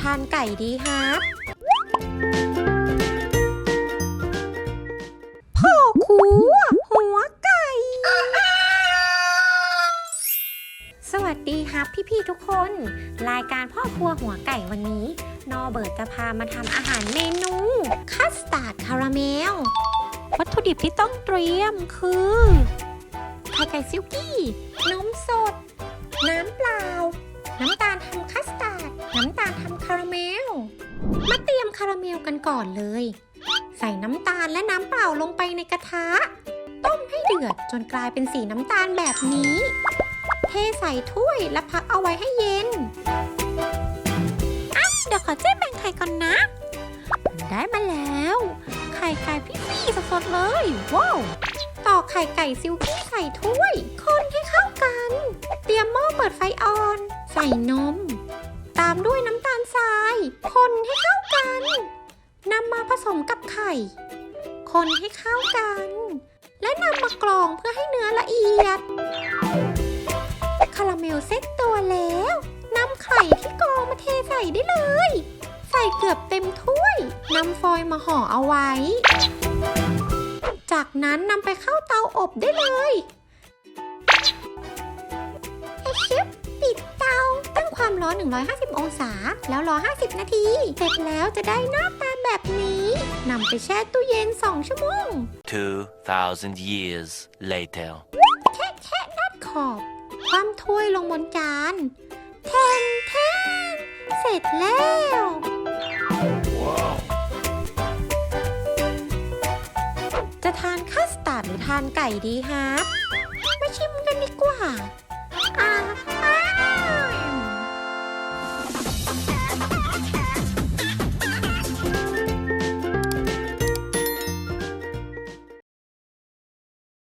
ทานไก่ดีครับพ่อครัวหัวไก่ สวัสดีครับพี่ๆทุกคน รายการพ่อครัวหัวไก่วันนี้ นอเบิร์ตจะพามาทำอาหารเมนู คัสตาร์ดคาราเมล วัตถุดิบที่ต้องเตรียมคือไข่ไก่ซิลกี้ นมสดาเตรียมคาราเมลกันก่อนเลย ใส่น้ำตาลและน้ำเปล่าลงไปในกระทะ ต้มให้เดือดจนกลายเป็นสีน้ำตาลแบบนี้ เทใส่ถ้วยและพักเอาไว้ให้เย็นอะเดี๋ยวขอเจ๊แบ่งไข่ก่อนนะ ได้มาแล้ว ไข่ไก่พี่ฟี่สดๆเลย ว้าวตอกไข่ไก่ซิลกี้ใส่ถ้วย คนให้เข้ากัน เตรียมหม้อเปิดไฟอ่อน ใส่นม ตามด้วยน้ำตาล ทราย คนให้เข้ากันนำมาผสมกับไข่ คนให้เข้ากัน และนำมากรองเพื่อให้เนื้อละเอียด คาราเมลเซ็ตตัวแล้วนำไข่ที่กรองมาเทใส่ได้เลย ใส่เกือบเต็มถ้วยนำฟอยล์มาห่อเอาไว้ จากนั้นนำไปเข้าเตาอบได้เลย ความร้อน 150 องศา แล้วรอ 50 นาที เสร็จแล้วจะได้หน้าตาแบบนี้นำไปแช่ตู้เย็น 2 ชั่วโมง 2,000 years later. แค่แค่นัดขอบ ความถ้วยลงบนจานแทนแทนเสร็จแล้วจะทานคัสตาร์ดหรือทานไก่ดีครับมาชิมกันดีกว่า